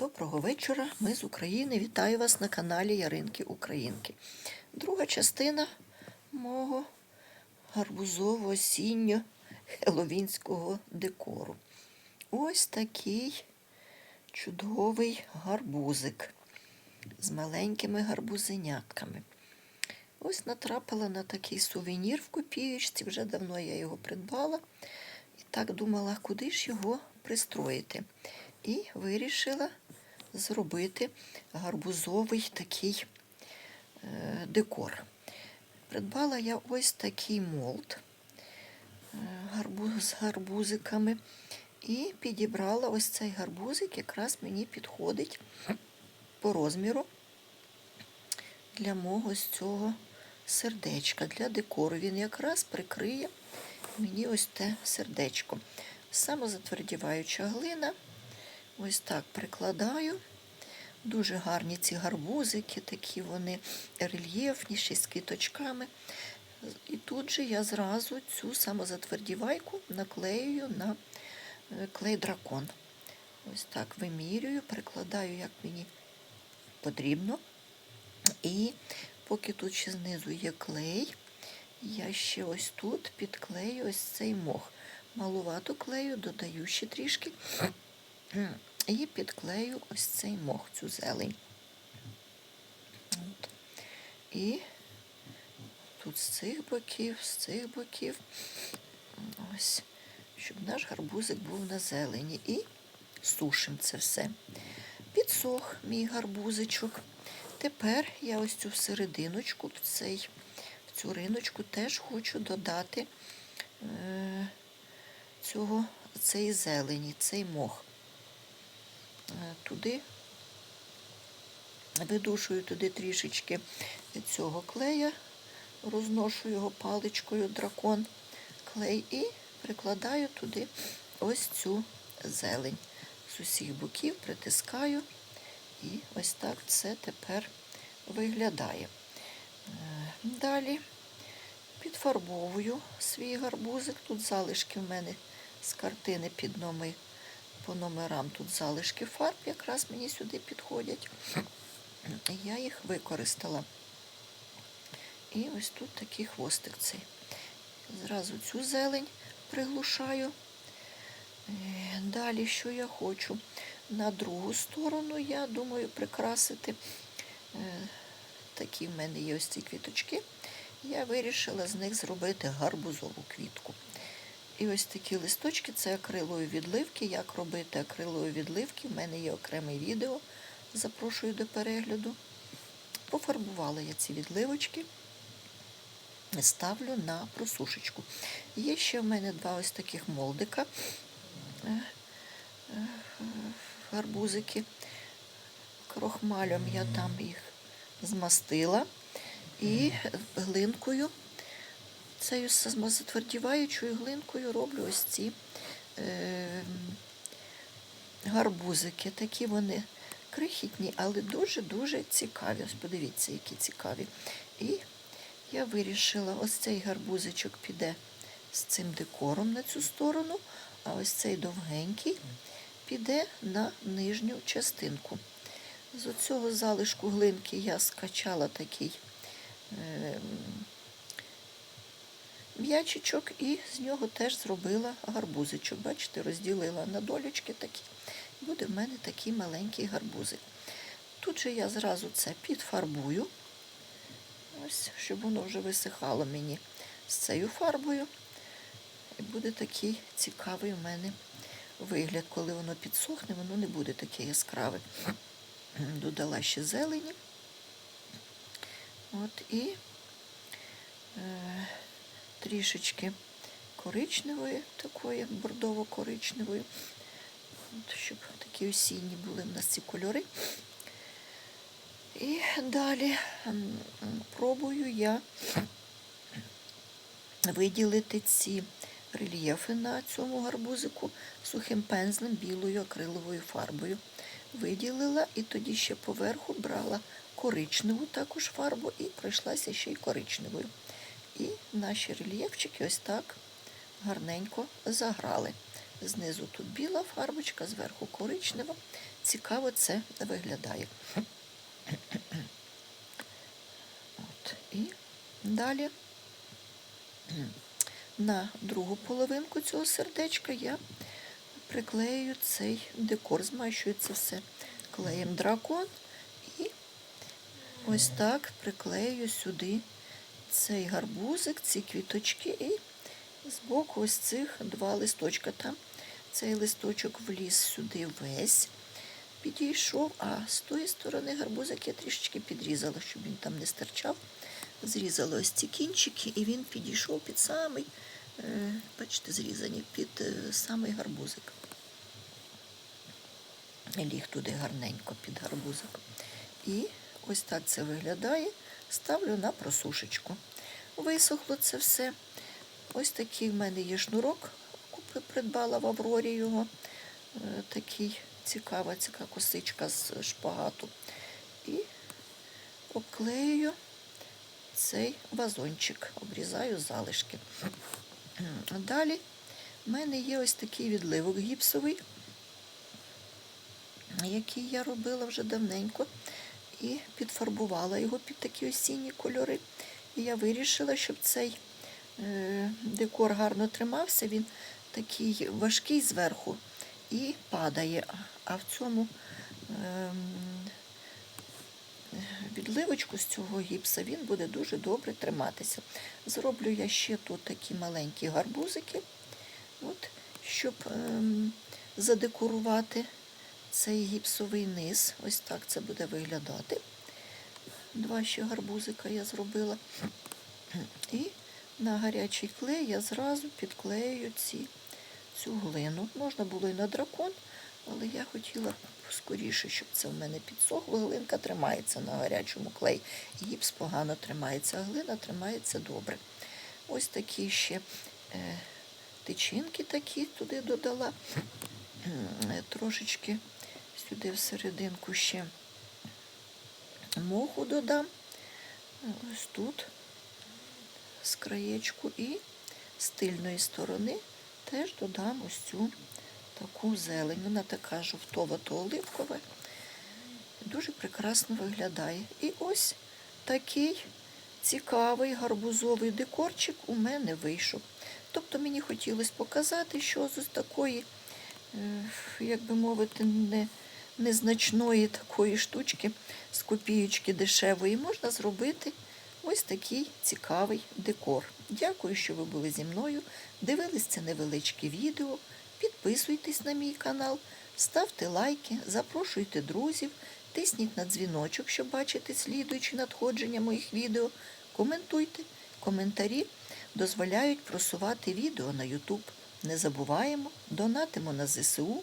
Доброго вечора. Ми з України. Вітаю вас на каналі Яринки Українки. Друга частина мого гарбузово-осінньо хеловінського декору. Ось такий чудовий гарбузик з маленькими гарбузенятками. Ось натрапила на такий сувенір в копієчці, вже давно я його придбала. І так думала, куди ж його пристроїти. І вирішила зробити гарбузовий такий е, декор. Придбала я ось такий молд е, з гарбузиками. І підібрала ось цей гарбузик, якраз мені підходить по розміру для мого з цього сердечка, для декору. Він якраз прикриє мені ось те сердечко. Самозатвердіваюча глина. Ось так прикладаю. Дуже гарні ці гарбузики, такі вони рельєфніші, з квіточками. І тут же я зразу цю самозатвердівайку наклеюю на е, клей дракон. Ось так вимірюю, прикладаю, як мені потрібно. І поки тут ще знизу є клей, я ще ось тут підклею ось цей мох. Малувату клею, додаю ще трішки. І підклею ось цей мох, цю зелень. От. І тут з цих боків, з цих боків, ось, щоб наш гарбузик був на зелені. І сушимо це все. Підсох мій гарбузичок. Тепер я ось цю серединочку, в, цей, в цю риночку теж хочу додати е, цього, цей зелені, цей мох. Е, туди видушую туди трішечки цього клея, розношу його паличкою дракон клей і прикладаю туди ось цю зелень. З усіх боків притискаю, і ось так це тепер виглядає. Е, Далі підфарбовую свій гарбузик. Тут залишки в мене з картини під номер по номерам тут залишки фарб якраз мені сюди підходять. Я їх використала. І ось тут такий хвостик цей. Зразу цю зелень приглушаю. Е, Далі, що я хочу? На другу сторону, я думаю, прикрасити. е, Такі в мене є ось ці квіточки. Я вирішила з них зробити гарбузову квітку. І ось такі листочки це акрилові відливки. Як робити акрилові відливки? В мене є окреме відео. Запрошую до перегляду. Пофарбувала я ці відливочки, ставлю на просушечку. Є ще в мене два ось таких молдика, е, е, гарбузики. Крохмалем я там їх змастила і глинкою цією затвердіваючою глинкою роблю ось ці е, гарбузики. Такі вони крихітні, але дуже-дуже цікаві. Ось подивіться, які цікаві. І я вирішила, ось цей гарбузичок піде з цим декором на цю сторону, а ось цей довгенький піде на нижню частинку. З оцього залишку глинки я скачала такий. Е, м'ячичок і з нього теж зробила гарбузичок. Бачите, розділила на долючки такі. Буде в мене такий маленький гарбузик. Тут же я зразу це підфарбую, ось, щоб воно вже висихало мені з цією фарбою. І буде такий цікавий у мене вигляд. Коли воно підсохне, воно не буде таке яскраве. Додала ще зелені. От і е, трішечки коричневої, такої бордово-коричневої, щоб такі осінні були в нас ці кольори. І далі пробую я виділити ці рельєфи на цьому гарбузику сухим пензлем білою акриловою фарбою. Виділила і тоді ще поверху брала коричневу також фарбу і пройшлася ще й коричневою. І наші рельєфчики ось так гарненько заграли. Знизу тут біла фарбочка, зверху коричнева. цікаво це виглядає. От. І далі на другу половинку цього сердечка я приклею цей декор, змащую це все клеєм дракон і ось так приклею сюди цей гарбузик, ці квіточки і збоку ось цих два листочка. Там цей листочок вліз сюди весь, підійшов, а з тої сторони гарбузик я трішечки підрізала, щоб він там не стирчав. Зрізала ось ці кінчики, і він підійшов під самий, е, бачите, зрізані, під е, самий гарбузик. Ліг туди гарненько під гарбузик. І ось так це виглядає. Ставлю на просушечку. Висохло це все. Ось такий в мене є шнурок. Придбала в Аврорі його. Е, Такий цікава, цікава косичка з шпагату. І обклею цей вазончик, обрізаю залишки. Далі в мене є ось такий відливок гіпсовий, який я робила вже давненько, і підфарбувала його під такі осінні кольори. І я вирішила, щоб цей е, декор гарно тримався, він такий важкий зверху і падає. А в цьому ем, відливочку з цього гіпса він буде дуже добре триматися. Зроблю я ще тут такі маленькі гарбузики, от, щоб ем, задекорувати цей гіпсовий низ. Ось так це буде виглядати. Два ще гарбузика я зробила. І на гарячий клей я зразу підклею ці, цю глину. Можна було і на дракон, але я хотіла скоріше, щоб це в мене підсохло. Глинка тримається на гарячому клеї. Гіпс погано тримається, а глина тримається добре. Ось такі ще е, тичинки такі туди додала. Е, Трошечки сюди всерединку ще моху додам. Ось тут з краєчку і з тильної сторони теж додам ось цю таку зелень. Вона така жовтова то оливкова. Дуже прекрасно виглядає. І ось такий цікавий гарбузовий декорчик у мене вийшов. Тобто мені хотілося показати, що з такої, е, як би мовити, не, незначної такої штучки з копієчки дешевої можна зробити ось такий цікавий декор. Дякую, що ви були зі мною. Дивились це невеличке відео. Підписуйтесь на мій канал, ставте лайки, запрошуйте друзів, тисніть на дзвіночок, щоб бачити слідуючі надходження моїх відео. Коментуйте. Коментарі дозволяють просувати відео на YouTube. Не забуваємо, донатимо на ЗСУ